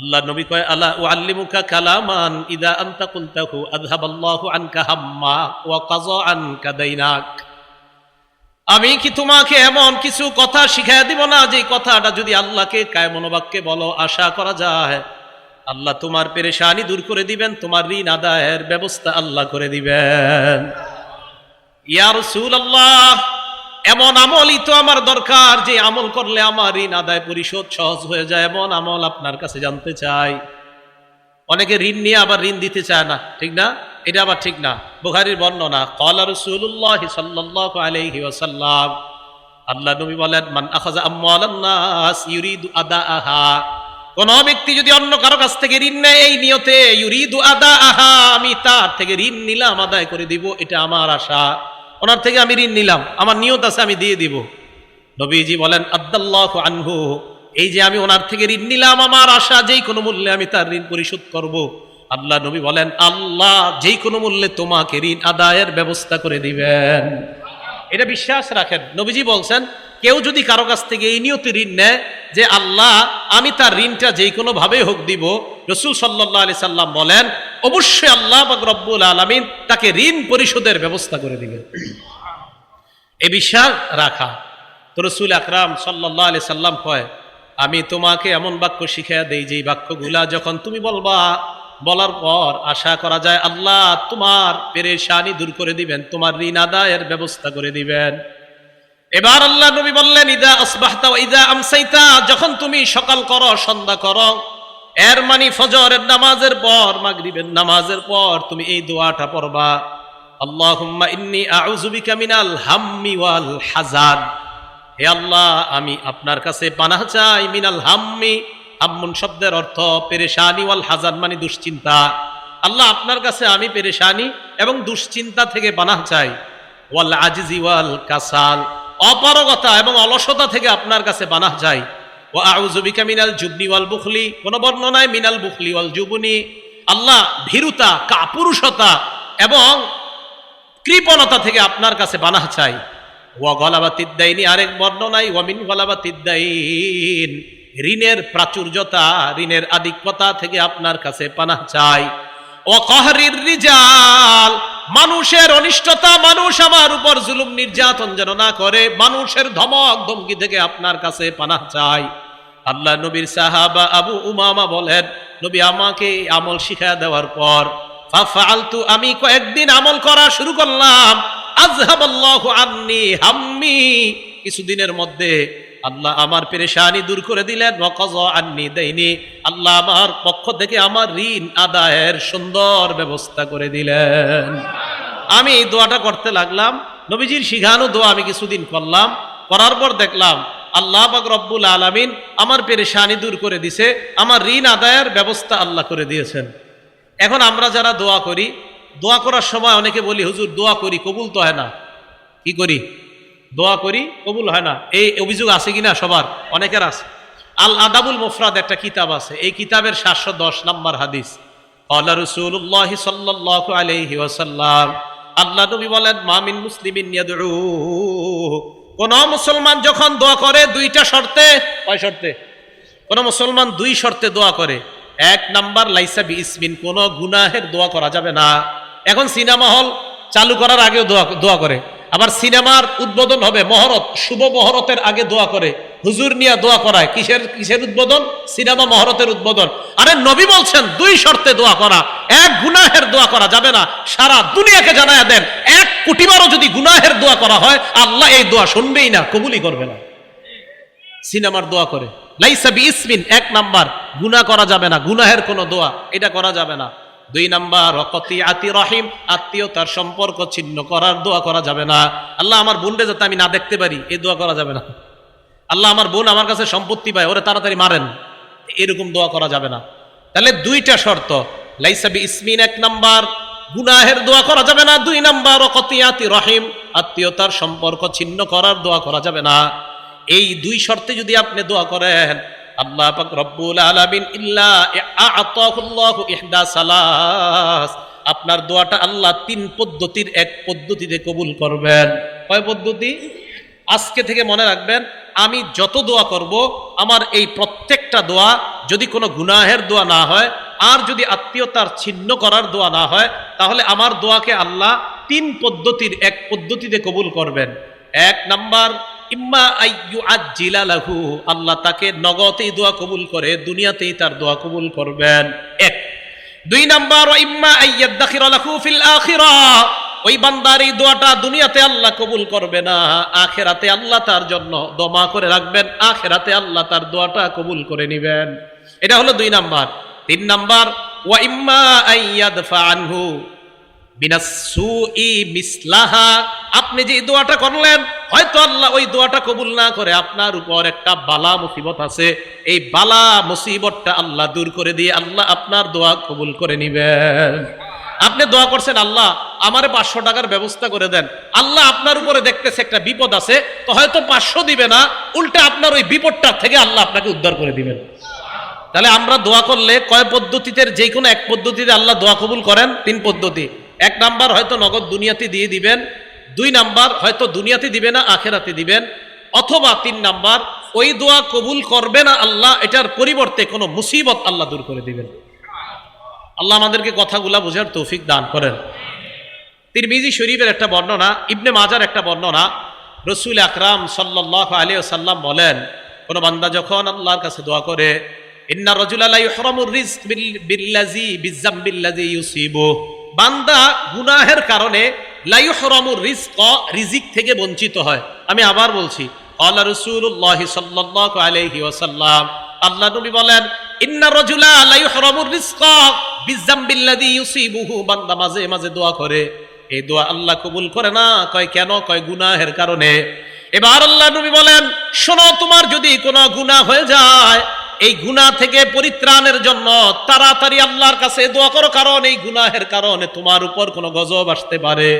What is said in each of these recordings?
আল্লাহ নবী কয়, আলা ও আল্লিমুকা কালামান ইদা আন্তা কুলতাহু আযহাবাল্লাহু আনকা হাম্মা ওয়া কাযা আনকা দাইনাক আমি কি তোমাকে এমন কিছু কথা শিখাইয়া দিব না, যে কথাটা যদি আল্লাহকে কায় মনোবাক্যে বলো, আশা করা যায়? আল্লাহ তোমার পেরেশানি দূর করে দিবেন, তোমার ঋণ আদায়ের ব্যবস্থা আল্লাহ করে দিবেন। ইয়া রাসূলুল্লাহ এমন আমলই তো আমার দরকার, যে আমল করলে আমার ঋণ আদায় পরিশোধ সহজ হয়ে যায়। এমন আমল আপনার কাছে জানতে চাই। অনেকে ঋণ নিয়ে আবার ঋণ দিতে চায় না, ঠিক না? এটা আবার ঠিক না। বুখারীর বর্ণনা কলা রসুল্লাহ সাল্লাল্লাহু আলাইহি ওয়াসাল্লাম আল্লাহ নবী বলেন, মান আখাযা আমওয়ালান নাস ইউরিদু আদাআহা কোন ব্যক্তি যদি অন্য কারও কাছ থেকে ঋণ নেয় এই নিয়তে, ইউরিদু আদাআহা আমি তার থেকে ঋণ নিলাম, আদায় করে দিব, এটা আমার আশা। ওনার থেকে আমি ঋণ নিলাম, আমার নিয়ত আছে আমি দিয়ে দিব। নবীজি বলেন, আব্দাল্লাহ আনহু, এই যে আমি ওনার থেকে ঋণ নিলাম, আমার আশা যেই কোনো মূল্যে আমি তার ঋণ পরিশোধ করব। আল্লাহ নবী বলেন, আল্লাহ যেই কোনো মূল্যে তোমাকে ঋণ আদায়ের ব্যবস্থা করে দিবেন। এটা বিশ্বাস রাখেন। নবীজি বলছেন, কেউ যদি কারও কাছ থেকে এই নিয়তি ঋণ নেয় যে, আল্লাহ আমি তার ঋণটা যেই কোনোভাবেই হোক দিব, রসুল সাল্লাহ আলি সাল্লাম বলেন অবশ্যই আল্লাহ রব্বুল আলমিন তাকে ঋণ পরিশোধের ব্যবস্থা করে দিবেন। এ বিশ্বাস রাখা। তো রসুল আকরাম সাল্লাহ আলি সাল্লাম কয়, আমি তোমাকে এমন বাক্য শিখাইয়া দেই যে বাক্যগুলা যখন তুমি বলবা, বলার পর আশা করা যায় আল্লাহ তোমার পেরেশানি দূর করে দিবেন, তোমার ঋণ আদায়ের ব্যবস্থা করে দিবেন। এবার আল্লাহ নবী বললেন, ইদা আসবাহতা ইদা আমসাইতা। যখন তুমি সকাল করো, সন্ধ্যা করো এর মানে ফজরের নামাজের পর, মাগরিবের নামাজের পর তুমি এই দোয়াটা পড়বা। আল্লাহুম্মা ইন্নী আউযু বিকা মিনাল হাম্মি ওয়াল হাজান হে আল্লাহ, আমি আপনার কাছে পানাহ চাই। মিনাল হাম্মি, হাম্মুন শব্দের অর্থ পেরেশানি, ওয়াল হাজান মানে দুশ্চিন্তা। আল্লাহ আপনার কাছে আমি পেরেশানি এবং দুশ্চিন্তা থেকে পানাহ চাই। ওয়াল আজিজি ওয়াল কাসাল, অপারগতা এবং অলসতা থেকে আপনার কাছে বানাহ চাই। ও আউজুবিকা মিনাল জুবনি ওয়াল বুখলি, কোন বর্ণনায় মিনাল বুখলি ওয়াল জুবনি। আল্লাহ ভীরুতা, কাপুরুষতা এবং কৃপণতা থেকে আপনার কাছে বানাহ চাই। ওয়া গলাবা তিদ্দাইনি আরেক বর্ণনায় ওয়ামিন গলাবা তিদ্দাইন ঋণের প্রাচুর্যতা, ঋণের আধিক্যতা থেকে আপনার কাছে পানাহ চাই। ও কহরির রিজাল, মানুষের অনিষ্টতা, মানুষ আমার উপর জুলুম নির্যাতন যেন না করে, মানুষের ধমক, ধমকি থেকে আপনার কাছে পানাহ চাই। আল্লাহ নবীর সাহাবা আবু উমামা বলেন, নবী আমাকে আমল শিখা দেওয়ার পর ফালতু আমি কয়েকদিন আমল করা শুরু করলাম। আজহাবাল্লাহু আন্নি হাম্মি। কিছুদিনের মধ্যে আল্লাহ আমার পেরেশানি দূর করে দিলেন। ওয়াকাজ আন্নি দেয়নি আল্লাহ আমার পক্ষ থেকে আমার ঋণ আদায়ের সুন্দর ব্যবস্থা করে দিলেন। আমি এই দোয়াটা করতে লাগলাম। নবীজির শিখানো দোয়া আমি কিছুদিন করলাম। করার পর দেখলাম আল্লাহ বাক রব্বুল আলামিন আমার পেরেশানি দূর করে দিছে, আমার ঋণ আদায়ের ব্যবস্থা আল্লাহ করে দিয়েছেন। এখন আমরা যারা দোয়া করি, দোয়া করার সময় অনেকে বলি, হুজুর, দোয়া করি, কবুল তো হয় না। কি করি? দোয়া করি, কবুল হয় না। এই অভিযোগ আছে কিনা? সবার, অনেকের আছে। আল আদাবুল মুফরাদ একটা কিতাব আছে। এই কিতাবের সাতশো দশ নম্বর হাদিস। আল্লাহ রসুল্লাহ সাল্লাহ আলহি আল্লাহ নবী বলেন মামিন মুসলিমিন কোন মুসলমান যখন দোয়া করে, দুইটা শর্তে, কয় শর্তে? কোন মুসলমান দুই শর্তে দোয়া করে। এক নাম্বার, লাইসা বি ইসমিন কোন গুনাহের দোয়া করা যাবে না। এখন সিনেমা হল চালু করার আগেও দোয়া দোয়া করে। আবার সিনেমার উদ্বোধন হবে মহরত, শুভ মহরতের আগে দোয়া করে। হুজুর নিয়ে দোয়া করায়। কিসের কিসের উদ্বোধন? সিনেমা মহরতের উদ্বোধন। আরে নবী বলছেন, দুই শর্তে দোয়া করা। এক গুনাহের দোয়া করা যাবে না। সারা দুনিয়াকে জানায় দেন। এক কোটিবারও যদি গুনাহের দোয়া করা হয়, আল্লাহ এই দোয়া শুনবেই না, কবুলই করবে না। সিনেমার দোয়া করে। লাইসা বি ইসমিন এক নাম্বার। গুনাহ করা যাবে না। গুনাহের কোনো দোয়া। এটা করা যাবে না। দুই নাম্বার রকতি আতি রহিম, আত্মীয়তার সম্পর্ক ছিন্ন করার দোয়া করা যাবে না। আল্লাহ আমার বোনরে যাতে আমি না দেখতে পারি, এই দোয়া করা যাবে না। আল্লাহ আমার বোন আমার কাছে সম্পত্তি পায়, ওরে তাড়াতাড়ি মারেন। এরকম দোয়া করা যাবে না। তাহলে দুইটা শর্ত লাইসাবি ইসমিন এক নাম্বার, গুনাহের দোয়া করা যাবে না। দুই নাম্বার রকতি আতি রহিম, আত্মীয়তার সম্পর্ক ছিন্ন করার দোয়া করা যাবে না। এই দুই শর্তে যদি আপনি দোয়া করেন আল্লাহ রব্বুল আলামিন আপনার দোয়াটা আল্লাহ তিন পদ্ধতির এক পদ্ধতিতে কবুল করবেন। কয় পদ্ধতি? আজকে থেকে মনে রাখবেন, আমি যত দোয়া করব, আমার এই প্রত্যেকটা দোয়া যদি কোনো গুনাহের দোয়া না হয়, আর যদি আত্মীয়তার ছিন্ন করার দোয়া না হয়, তাহলে আমার দোয়াকে আল্লাহ তিন পদ্ধতির এক পদ্ধতিতে কবুল করবেন। এক নাম্বার ইম্মা আইয়ু আজিলা লাহু, আল্লাহ তাকে নগতেই দোয়া কবুল করে, দুনিয়াতেই তার দোয়া কবুল করবেন। এক। দুই নাম্বার ইম্মা আইয়াদাখিরা লাহু ফিল আখিরা, ওই বান্দার এই দোয়াটা দুনিয়াতে আল্লাহ কবুল করবে না, আখেরাতে আল্লাহ তার জন্য দমা করে রাখবেন, আখেরাতে আল্লাহ তার দোয়াটা কবুল করে নিবেন। এটা হলো দুই নাম্বার। তিন নাম্বার, ওয়া ইম্মা আইয়াদফা আনহু আপনি যে দোয়াটা করলেন, হয়তো আল্লাহ ওই দোয়াটা কবুল না করে আপনার উপর একটা বালা মুসিবত আছে। এই বালা মুসিবতটা আল্লাহ দূর করে দিয়ে আল্লাহ আপনার দোয়া কবুল করে নিবেন। আপনি দোয়া করছেন, আল্লাহ আমার পাঁচশো টাকার ব্যবস্থা করে দেন। আল্লাহ আপনার উপরে দেখতেছে একটা বিপদ আছে, তো হয়তো পাঁচশো দিবে না, উল্টে আপনার ওই বিপদটা থেকে আল্লাহ আপনাকে উদ্ধার করে দিবেন। তাহলে আমরা দোয়া করলে কয় পদ্ধতিতে, যে কোনো এক পদ্ধতিতে আল্লাহ দোয়া কবুল করেন? তিন পদ্ধতি। এক নাম্বার হয়তো নগদ দুনিয়াতে দিয়ে দিবেন, দুই নাম্বার হয়তো দুনিয়াতে দিবে না, আখেরাতে দিবেন, অথবা তিন নাম্বার, ওই দোয়া কবুল করবে না আল্লাহ, এটার পরিবর্তে কোনো মুসিবত আল্লাহ দূর করে দিবেন। আল্লাহ আমাদেরকে কথাগুলা বোঝার তৌফিক দান করেন। তিরমিজি শরীফের একটা বর্ণনা, ইবনে মাজার একটা বর্ণনা, রসুল আকরাম সাল্লাহ আলী সাল্লাম বলেন, কোনো বান্দা যখন আল্লাহর কাছে দোয়া করে, ইন্না রজুলাল্লাহ ইহরামুর রিজক বিল- বিল্লাজি বিজাম্বিল্লাজি ইউসিবু বান্দা গুনাহের কারণে লাইহরামুর রিজক, রিজিক থেকে বঞ্চিত হয়। আমি আবার বলছি আল্লাহ রসুল্লাহ সাল্লাল্লাহু আলাইহি ওয়াসাল্লাম, আল্লাহ নবী বলেন, ইন্না রজুলা লাইহরামুর রিজক বিজাম্বিল্লাজি ইউসিবুহু বান্দা মাঝে মাঝে দোয়া করে। এই দোয়া আল্লাহ কবুল করে না? কয় কেন? কয় গুনাহের কারণে। এবার আল্লাহ নবী বলেন, শোনো, তোমার যদি কোনো গুনাহ হয়ে যায় এই গুনাহ থেকে পরিত্রাণের জন্য তাড়াতাড়ি আল্লাহর কাছে দোয়া করো, কারণ এই গুনাহের কারণে তোমার উপর কোনো গজব আসতে পারে।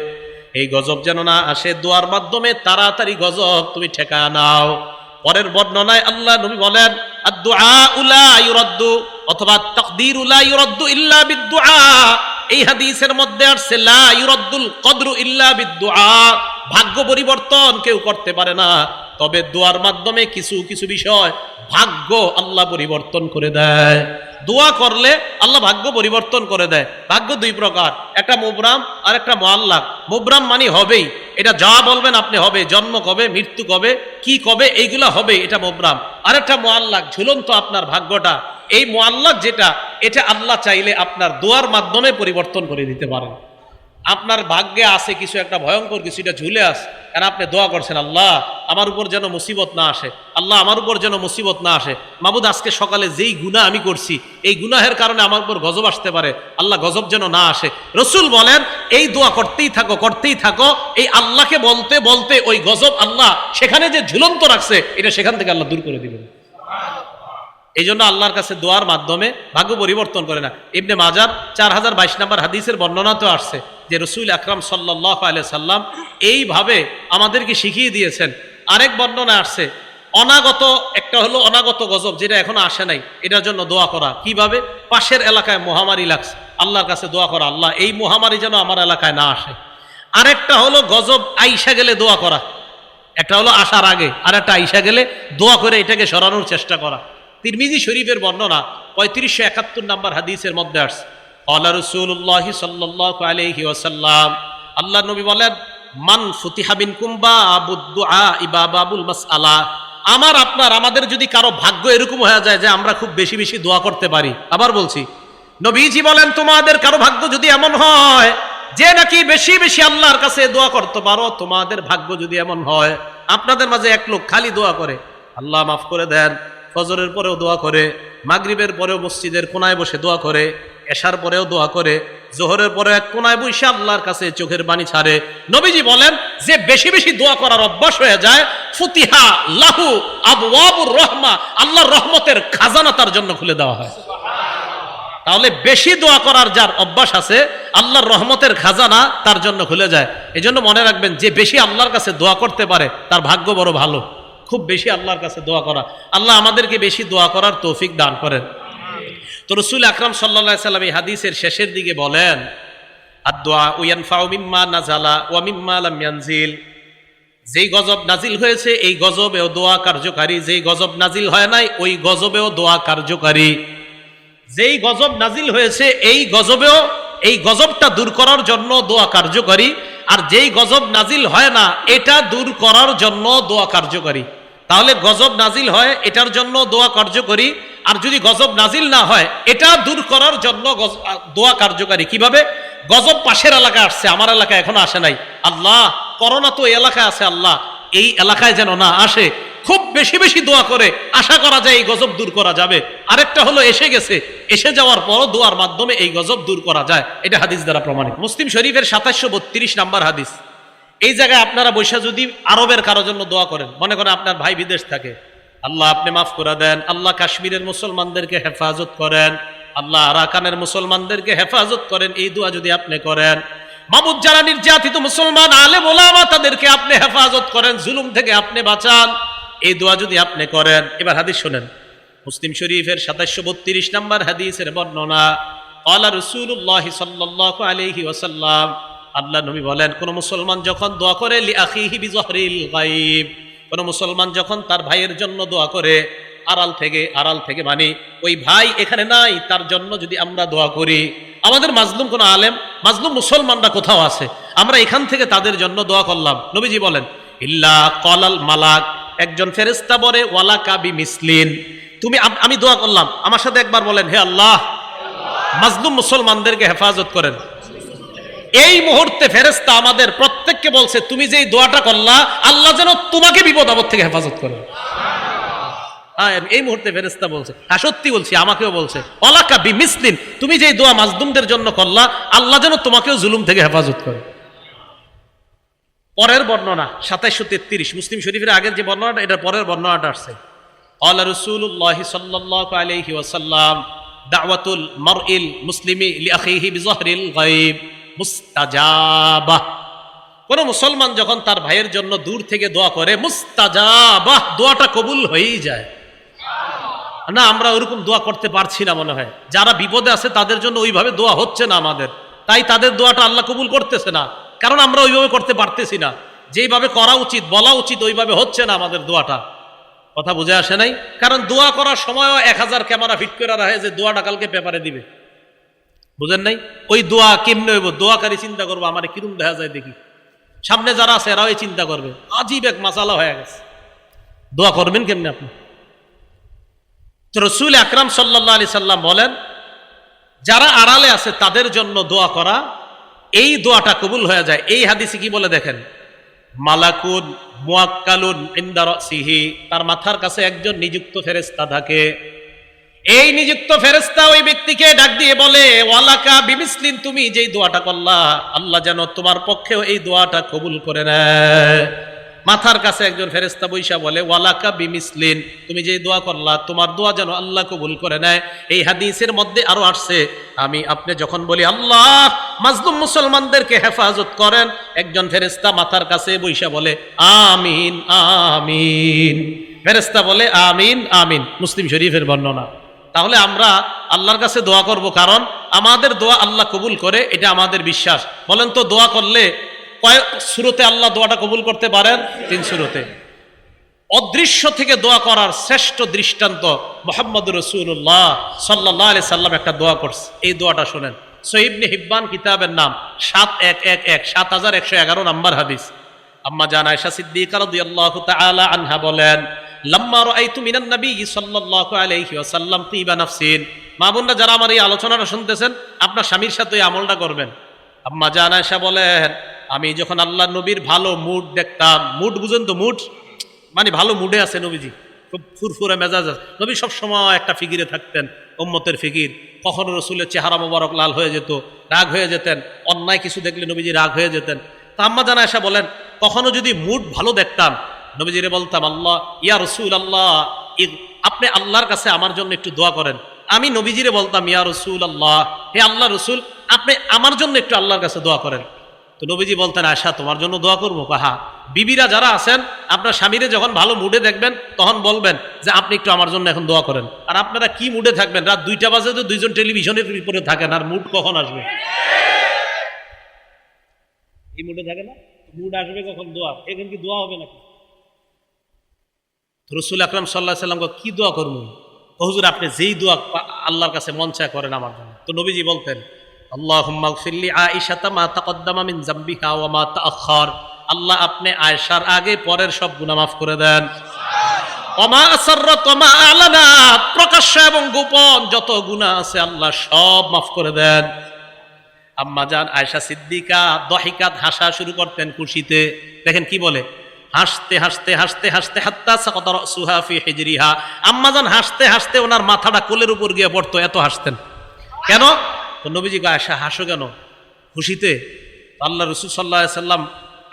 এই গজব যেন না আসে, দোয়ার মাধ্যমে তাড়াতাড়ি গজব তুমি ঠেকা নাও। পরের বর্ণনায় আল্লাহ নবী বলেন অথবা, তাকদীর ইল্লা এই হাদিসের মধ্যে আসছে, লা ইউরাদ্দুল কদরু ইল্লা বিদ-দুআ ভাগ্য পরিবর্তন কেউ করতে পারে না। তবে দোয়ার মাধ্যমে কিছু কিছু বিষয় ভাগ্য আল্লাহ পরিবর্তন করে দেয়। দোয়া করলে আল্লাহ ভাগ্য পরিবর্তন করে দেয়। ভাগ্য দুই প্রকার, একটা মুবরাম আর একটা মোয়াল্লাক মুবরাম মানে হবেই, এটা যা বলবেন আপনি হবে, জন্ম কবে, মৃত্যু কবে, কি কবে, এইগুলা হবে, এটা মুবরাম। আর একটা মোয়াল্লাক ঝুলন্ত আপনার ভাগ্যটা। এই মোয়াল্লাক যেটা, এটা আল্লাহ চাইলে আপনার দোয়ার মাধ্যমে পরিবর্তন করে দিতে পারেন। আপনার ভাগ্যে আছে কিছু একটা ভয়ঙ্কর কিছু, এটা ঝুলে আস কারণ আপনি দোয়া করছেন, আল্লাহ, আমার উপর যেন মুসিবত না আসে। আল্লাহ, আমার উপর যেন মুসিবত না আসে। মাবুদ, আজকে সকালে যেই গুণা আমি করছি, এই গুনাহের কারণে আমার উপর গজব আসতে পারে। আল্লাহ, গজব যেন না আসে। রসুল বলেন, এই দোয়া করতেই থাকো করতেই থাকো। এই আল্লাহকে বলতে বলতে ওই গজব আল্লাহ সেখানে যে ঝুলন্ত রাখছে, এটা সেখান থেকে আল্লাহ দূর করে দিবেন। এই জন্য আল্লাহর কাছে দোয়ার মাধ্যমে ভাগ্য পরিবর্তন করে না। ইবনে মাজার চার হাজার বাইশ নাম্বার হাদিসের বর্ণনা তো আসছে। যে রসুল আকরাম সাল্লাহ আলিয়া সাল্লাম এইভাবে আমাদেরকে শিখিয়ে দিয়েছেন। আরেক বর্ণনা আসছে, অনাগত, একটা হলো অনাগত গজব যেটা এখনও আসে নাই, এটার জন্য দোয়া করা। কীভাবে? পাশের এলাকায় মহামারী লাগছে, আল্লাহর কাছে দোয়া করা। আল্লাহ, এই মহামারী যেন আমার এলাকায় না আসে। আরেকটা হলো গজব, আইসা গেলে দোয়া করা। একটা হলো আসার আগে আর একটা আইসা গেলে দোয়া করে এটাকে সরানোর চেষ্টা করা। তিরমিজি শরীফের বর্ণনা পঁয়ত্রিশশো একাত্তর নাম্বার হাদিসের মধ্যে আসছে আল্লাহ রসুল্লাহ সাল্লাহ আলহি ওসাল্লাম আল্লাহ নবী বলেন, মান ফুতিহাবিন কুম্বা আবুদ্দুআ ইবাবাবুল মাসআলা। আমার, আপনার, আমাদের যদি কারও ভাগ্য এরকম হয়ে যায় যে আমরা খুব বেশি বেশি দোয়া করতে পারি। আবার বলছি, নবীজি বলেন, তোমাদের কারও ভাগ্য যদি এমন হয়, যে নাকি বেশি বেশি আল্লাহর কাছে দোয়া করতে পারো, তোমাদের ভাগ্য যদি এমন হয়, আপনাদের মাঝে এক লোক খালি দোয়া করে। আল্লাহ মাফ করে দেন, ফজরের পরেও দোয়া করে, মাগরিবের পরেও মসজিদের কোনায় বসে দোয়া করে এশার পরেও দোয়া করে, জোহরের পরে এক কোনায় বসে আল্লাহর কাছে চোখের বাণী ছাড়ে। নবীজি বলেন, যে বেশি বেশি দোয়া করার অভ্যাস হয়ে যায়, ফুতিহা লাহু আবু রহমা, আল্লাহর রহমতের খাজানা তার জন্য খুলে দেওয়া হয়। তাহলে বেশি দোয়া করার যার অভ্যাস আছে, আল্লাহর রহমতের খাজানা তার জন্য খুলে যায়। এই জন্য মনে রাখবেন, যে বেশি আল্লাহর কাছে দোয়া করতে পারে, তার ভাগ্য বড় ভালো। খুব বেশি আল্লাহর কাছে দোয়া করা। আল্লাহ আমাদেরকে বেশি দোয়া করার তৌফিক দান করেন। তো রসুল আকরাম সাল্লা সাল্লাম এই হাদিসের শেষের দিকে বলেন আদোয়া উয়ানফাউ মিম্মা নাজালা ওয়া মিম্মা যেই গজব নাজিল হয়েছে, এই গজবেও দোয়া কার্যকারী। যেই গজব নাজিল হয় নাই, ওই গজবেও দোয়া কার্যকারী। যেই গজব নাজিল হয়েছে, এই গজবেও, এই গজবটা দূর করার জন্য দোয়া কার্যকারী। আর যেই গজব নাজিল হয় না, এটা দূর করার জন্য দোয়া কার্যকারী। তাহলে গজব নাজিল হয়, এটার জন্য দোয়া কার্যকরী। আর যদি গজব নাজিল না হয়, এটা দূর করার জন্য দোয়া কার্যকারী। কীভাবে? গজব পাশের এলাকায় আসছে, আমার এলাকায় এখনও আসে নাই। আল্লাহ, করোনা তো এলাকায় আছে আল্লাহ। এই এলাকায় যেন না আসে, খুব বেশি বেশি দোয়া করে। আশা করা যায় এই গজব দূর করা যাবে। আরেকটা হলো, এসে গেছে। এসে যাওয়ার পরও দোয়ার মাধ্যমে এই গজব দূর করা যায়। এটা হাদিস দ্বারা প্রমাণিত। মুসলিম শরীফের সাতাশশো বত্রিশ নাম্বার হাদিস। এই জায়গায় আপনারা বৈশা যদি আরবের কারোর জন্য দোয়া করেন, মনে করেন আপনার ভাই বিদেশ থাকে। আল্লাহ আপনি মাফ করে দেন। আল্লাহ কাশ্মীরের মুসলমানদেরকে হেফাজত করেন। আল্লাহ আরাকানের মুসলমানদেরকে হেফাজত করেন। এই দোয়া যদি আপনি করেন। মাবুদ যারা নির্যাতিত মুসলমান আলে মোলামা তাদেরকে আপনি হেফাজত করেন। জুলুম থেকে আপনি বাঁচান। এই দোয়া যদি আপনি করেন। এবার হাদিস শোনেন। মুসলিম শরীফের সাতাশশো বত্রিশ নম্বর হাদিসের বর্ণনা আল্লাহ রসুল্লাহ সাল্লাহ আলহি ওসাল্লাম আল্লাহ নবী বলেন, কোন মুসলমান যখন দোয়া করে, লি আখিহি বিজহরিল গাইব কোন মুসলমান যখন তার ভাইয়ের জন্য দোয়া করে, আড়াল থেকে আড়াল থেকে মানে ওই ভাই এখানে নাই, তার জন্য যদি আমরা দোয়া করি, আমাদের মাজলুম কোন আলেম, মাজলুম মুসলমানরা কোথাও আছে? আমরা এখান থেকে তাদের জন্য দোয়া করলাম। নবীজি বলেন, ইল্লা কলাল মালাক একজন ফেরেস্তা বলে, ওয়ালা কাবি মিসলিন তুমি আমি দোয়া করলাম আমার সাথে একবার বলেন, হে আল্লাহ মাজলুম মুসলমানদেরকে হেফাজত করেন এই মুহূর্তে ফেরেস্তা আমাদের প্রত্যেককে বলছে তুমি যে দোয়াটা করলা আল্লাহ যেন তোমাকে বিপদ আপদ থেকে হেফাজত করে। হ্যাঁ, এই মুহূর্তে ফেরেস্তা বলছে হ্যাঁ সত্যি বলছি আমাকেও বলছে অলাকা বি মিসলিন তুমি যে দোয়া মাজদুমদের জন্য করলা আল্লাহ যেন তোমাকেও জুলুম থেকে হেফাজত করে। পরের বর্ণনা সাতাইশো তেত্রিশ মুসলিম শরীফের আগের যে বর্ণনাটা এটা পরের বর্ণনাটা আসছে। আল্লাহ রসুল্লাহ সাল্লাহ আলহি ওয়াসাল্লাম দাওয়াতুল মারইল মুসলিমি লিআখিহি বিজহরিল গায়ব। মুস্তাজাবাহ কোন মুসলমান যখন তার ভাইয়ের জন্য দূর থেকে দোয়া করে মুস্তাজাবাহ দোয়াটা কবুল হয়েই যায়। না, আমরা ওরকম দোয়া করতে পারছি না মনে হয়। যারা বিপদে আছে, তাদের জন্য ওইভাবে দোয়া হচ্ছে না আমাদের। তাই তাদের দোয়াটা আল্লাহ কবুল করতেছে না। কারণ আমরা ওইভাবে করতে পারতেছি না। যেইভাবে করা উচিত, বলা উচিত, ওইভাবে হচ্ছে না আমাদের দোয়াটা। কথা বুঝে আসে নাই? কারণ দোয়া করার সময়ও এক হাজার ক্যামেরা ফিট করে রাখে যে দোয়াটা কালকে পেপারে দিবে। বুঝেন নাই? ওই দোয়া কেমনে হইব? দোয়াকারী চিন্তা করব, আমার কিরম দেখা যায় দেখি। সামনে যারা আছে, এরাও চিন্তা করবে। আজীব এক মাসালা হয়ে গেছে। দোয়া করবেন কেমনে আপনি? রসুল আকরাম সাল্লাহ আলি সাল্লাম বলেন, যারা আড়ালে আছে, তাদের জন্য দোয়া করা, এই দোয়াটা কবুল হয়ে যায়। এই হাদিসে কি বলে দেখেন? মালাকুন মুয়াক্কালুন ইন্দার সিহি তার মাথার কাছে একজন নিযুক্ত ফেরেস্তা থাকে। এই নিযুক্ত ফেরেস্তা ওই ব্যক্তিকে ডাক দিয়ে বলে, ওয়ালাকা বিমিসলিন, তুমি যেই দোয়াটা করলা, আল্লাহ যেন তোমার পক্ষেও এই দোয়াটা কবুল করে নেয়। মাথার কাছে একজন ফেরেস্তা বৈশা বলে, ওয়ালাকা বিমিসলিন, তুমি যেই দোয়া করলা, তোমার দোয়া যেন আল্লাহ কবুল করে নেয়। এই হাদিসের মধ্যে আরও আসছে, আমি আপনি যখন বলি, আল্লাহ, মাজলুম মুসলমানদেরকে হেফাজত করেন, একজন ফেরেস্তা মাথার কাছে বৈশা বলে, আমিন আমিন। ফেরেস্তা বলে, আমিন আমিন। মুসলিম শরীফের বর্ণনা। তাহলে আমরা আল্লাহর কাছে দোয়া করব, কারণ আমাদের দোয়া আল্লাহ কবুল করে, এটা আমাদের বিশ্বাস। বলেন তো, দোয়া করলে কয়েক শুরুতে আল্লাহ দোয়াটা কবুল করতে পারেন? তিন শুরুতে অদৃশ্য থেকে দোয়া করার শ্রেষ্ঠ দৃষ্টান্ত মোহাম্মদ রসুল্লাহ সাল্লাহ আলি সাল্লাম একটা দোয়া করছে। এই দোয়াটা শোনেন। সহিবনে হিব্বান কিতাবের নাম, সাত এক এক এক, সাত হাজার একশো এগারো নাম্বার হাদিস। আম্মা জান আয়সা সিদ্দিকা রাদিয়াল্লাহু তাআলা আনহা বলেন লাম্মা রাআইতু মিনান নবী সাল্লাল্লাহু আলাইহি ওয়াসাল্লাম তিবা নাফসিন। মা বোনরা যারা আমার এই আলোচনাটা শুনতেছেন, আপনার স্বামীর সাথে এই আমলটা করবেন। আম্মা জান আয়সা বলেন, আমি যখন আল্লাহ নবীর ভালো মুড দেখতাম, মুড বুঝেন তো মুড? মানে ভালো মুডে আছে নবীজি, খুব ফুরফুরে মেজাজ আছে। নবী সবসময় একটা ফিকিরে থাকতেন, উম্মতের ফিকির। কখনো রসুলের চেহারা মোবারক লাল হয়ে যেত, রাগ হয়ে যেতেন, অন্যায় কিছু দেখলে নবীজি রাগ হয়ে যেতেন। তা আম্মা জানা এসে বলেন, কখনো যদি মুড ভালো দেখতাম নবীজিরে বলতাম, আল্লাহ, ইয়া রসুল আল্লাহ আপনি আল্লাহর কাছে আমার জন্য একটু দোয়া করেন। আমি নবীজিরে বলতাম, ইয়া রসুল আল্লাহ হে আল্লাহ রসুল, আপনি আমার জন্য একটু আল্লাহর কাছে দোয়া করেন। তো নবীজি বলতেন আশা তোমার জন্য দোয়া করব? কাহা বিবিরা যারা আছেন, আপনার স্বামীরে যখন ভালো মুডে দেখবেন, তখন বলবেন যে, আপনি একটু আমার জন্য এখন দোয়া করেন। আর আপনারা কি মুডে থাকবেন? রাত দুইটা বাজে তো দুইজন টেলিভিশনের উপরে থাকেন, আর মুড কখন আসবে? এই মুডে থাকে না? মুড আসবে কখন? দোয়া। এখন কি দোয়া হবে নাকি? রসুল আকরাম সাল্লাহ সাল্লাম কি দোয়া করব? হুজুর, আপনি যেই দোয়া আল্লাহর কাছে মন চায় করেন আমার জন্য। তো নবীজি বলতেন আল্লাহ আপনি আয়েশার আগে পরের সব গুনাহ মাফ করে দেন। প্রকাশ্য এবং গোপন যত গুনাহ আছে আল্লাহ সব মাফ করে দেন। আম্মা জান, আয়েশা সিদ্দিকা দহিকাত হাসা শুরু করতেন খুশিতে দেখেন কি বলে? হাসতে হাসতে হাসতে হাসতে, হাত্তা সাকাত রাসুহা ফি হিজরিহা। আম্মা জান হাসতে হাসতে ওনার মাথাটা কোলের উপর গিয়ে পড়তো, এত হাসতেন। কেন? তো নবীজি গো আয়েশা, হাসো কেন? খুশিতে? আল্লাহ রসুল সাল্লাহ সাল্লাম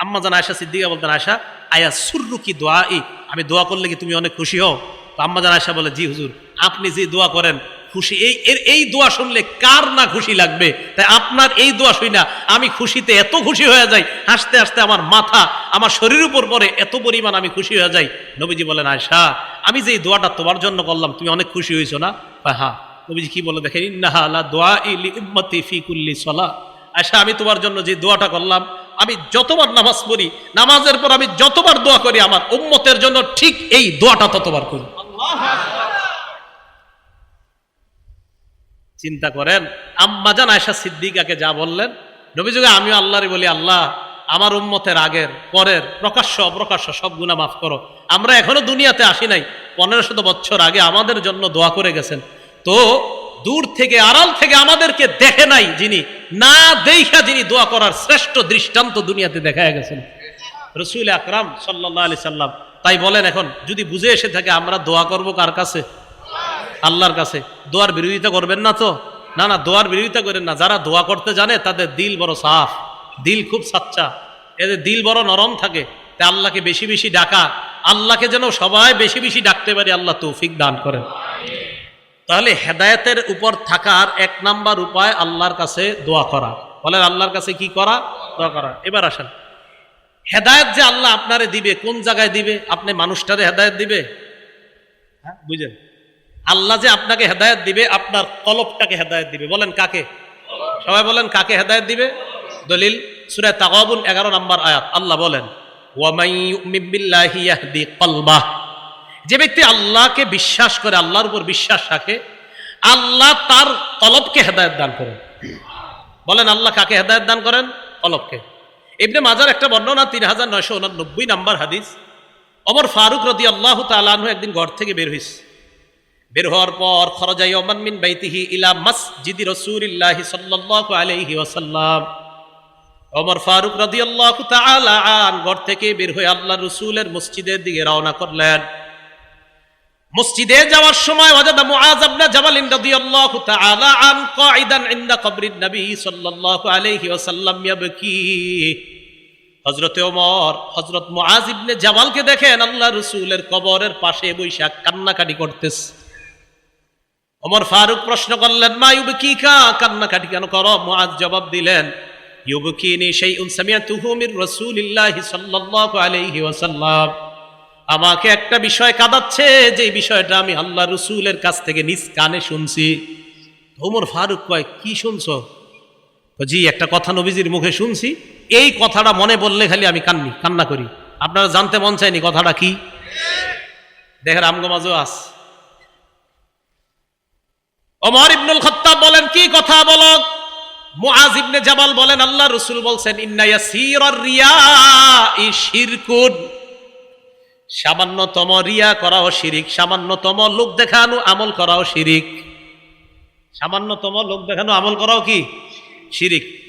আম্মা জান আয়েশা সিদ্দিকা বলতেন, আয়েশা, আয়া সুররু কি দোয়া ই আমি দোয়া করলে কি তুমি অনেক খুশি হও? তো আম্মা জান আয়েশা বলে, জি হুজুর, আপনি যে দোয়া করেন খুশি। এই এই দোয়া শুনলে কার না খুশি লাগবে? তাই আপনার এই দোয়া শুই না, আমি খুশিতে এত খুশি হয়ে যাই, হাসতে হাসতে আমার মাথা, আমার শরীর উপর পরে এত পরিমাণ আমি খুশি হয়ে যাই। নবীজি বলেন আয়সা আমি যে এই দোয়াটা তোমার জন্য করলাম, তুমি অনেক খুশি হয়েছো না? হ্যাঁ। নবীজি কি বলে দেখেন ইন্নাহা আলা দোয়া ইলি উম্মতি ফি কুল্লি সলা। আয়সা আমি তোমার জন্য যে দোয়াটা করলাম, আমি যতবার নামাজ পড়ি, নামাজের পর আমি যতবার দোয়া করি, আমার উম্মতের জন্য ঠিক এই দোয়াটা ততবার করি। চিন্তা করেন। আম্মাজান আয়সা সিদ্দিকাকে যা বললেন নবীযুগে আমিও আল্লাহরই বলি, আল্লাহ, আমার উম্মতের আগের, পরের, প্রকাশ্য, অপ্রকাশ্য সব গুণা মাফ করো। আমরা এখনও দুনিয়াতে আসি নাই পনেরো শত বছর আগে আমাদের জন্য দোয়া করে গেছেন। তো দূর থেকে, আড়াল থেকে আমাদেরকে দেখে নাই যিনি, না দেখা যিনি দোয়া করার শ্রেষ্ঠ দৃষ্টান্ত দুনিয়াতে দেখা গেছেন। রসুল আকরাম সাল্লাহ আলি সাল্লাম তাই বলেন এখন, যদি বুঝে এসে থাকে আমরা দোয়া করব কার কাছে? আল্লাহর কাছে দোয়ার বিরোধিতা করবেন না তো? না না, দোয়ার বিরোধিতা করেন না। যারা দোয়া করতে জানে, তাদের দিল বড় সাফ। দিল খুব সাচ্চা। এদের দিল বড় নরম থাকে। তাই আল্লাহকে বেশি বেশি ডাকা। আল্লাহকে যেন সবাই বেশি বেশি ডাকতে পারি, আল্লাহ তৌফিক দান করেন। তাহলে হেদায়তের উপর থাকার এক নাম্বার উপায় আল্লাহর কাছে দোয়া করা। বলেন, আল্লাহর কাছে কি করা? দোয়া করা। এবার আসেন। হেদায়েত যে আল্লাহ আপনারে দিবে, কোন জায়গায় দিবে? আপনি মানুষটারে হেদায়ত দিবে? হ্যাঁ বুঝেন। আল্লাহ যে আপনাকে হেদায়েত দিবে, আপনার কলবটাকে হেদায়েত দিবে। বলেন কাকে? সবাই বলেন কাকে হেদায়েত দিবে? দলিল, সূরা তাগাবুন 11 নম্বর আয়াত। আল্লাহ বলেন যে ব্যক্তি আল্লাহকে বিশ্বাস করে, আল্লাহর উপর বিশ্বাস রাখে, আল্লাহ তার কলবকে হেদায়েত দান করেন। বলেন আল্লাহ কাকে হেদায়েত দান করেন? কলবকে। ইবনে মাজার একটা বর্ণনা, তিন হাজার নয়শো উনানব্বই নাম্বার হাদিস। অমর ফারুক রদি আল্লাহ তালাহ একদিন ঘর থেকে বের হইস বের হওয়ার পর খরজাই ওমান মিন বাইতিহি ইলা মসজিদি রসুলিল্লাহি সাল্লাল্লাহু আলাইহি ওয়াসাল্লাম। ওমর ফারুক রাদিয়াল্লাহু তাআলা আন ঘর থেকে বের হয়ে আল্লাহ রসুলের মসজিদের দিকে রওনা করলেন। মসজিদে যাওয়ার সময় ওয়াজাদা মুআজ ইবনে জাবাল রাদিয়াল্লাহু তাআলা আন কাঈদান ইনদা কবরিন নবী সাল্লাল্লাহু আলাইহি ওয়াসাল্লাম ইয়াবকি হজরতে ওমর হজরত মুআজ ইবনে জাবালকে দেখেন আল্লাহ রসুলের কবরের পাশে বৈশাখ কান্নাকাটি করতেছে। ওমর ফারুক প্রশ্ন করলেন, মা ইউবকি কা কান্নাকাটি কেন করো? মুআজ জবাব দিলেন, ইউবকিনি শাইউন সামিআতুহু মির রাসূলিল্লাহি সাল্লাল্লাহু আলাইহি ওয়াসাল্লাম। আমাকে একটা বিষয় কাঁদাচ্ছে, যে বিষয়টা আমি আল্লাহ রসুলের কাছ থেকে নিজ কানে শুনছি। ওমর ফারুক কয়, কি শুনছো? জি, একটা কথা নবীজির মুখে শুনছি। এই কথাটা মনে বললে খালি আমি কান্নি, কান্না করি। আপনারা জানতে মন চাইনি কথাটা কি? দেখেন আমগমাজও আস ওমর ইবনুল খত্তাব বলেন, কি কথা বলো? মুআজ ইবনে জাবাল বলেন, আল্লাহ রসুল বলছেন, ইন্না ইয়াসিরার রিয়াই শিরকুন। সামান্যতম রিয়া করাও শিরিক, সামান্যতম লোক দেখানো আমল করাও শিরিক। সামান্যতম লোক দেখানো আমল করাও কি? শিরিক।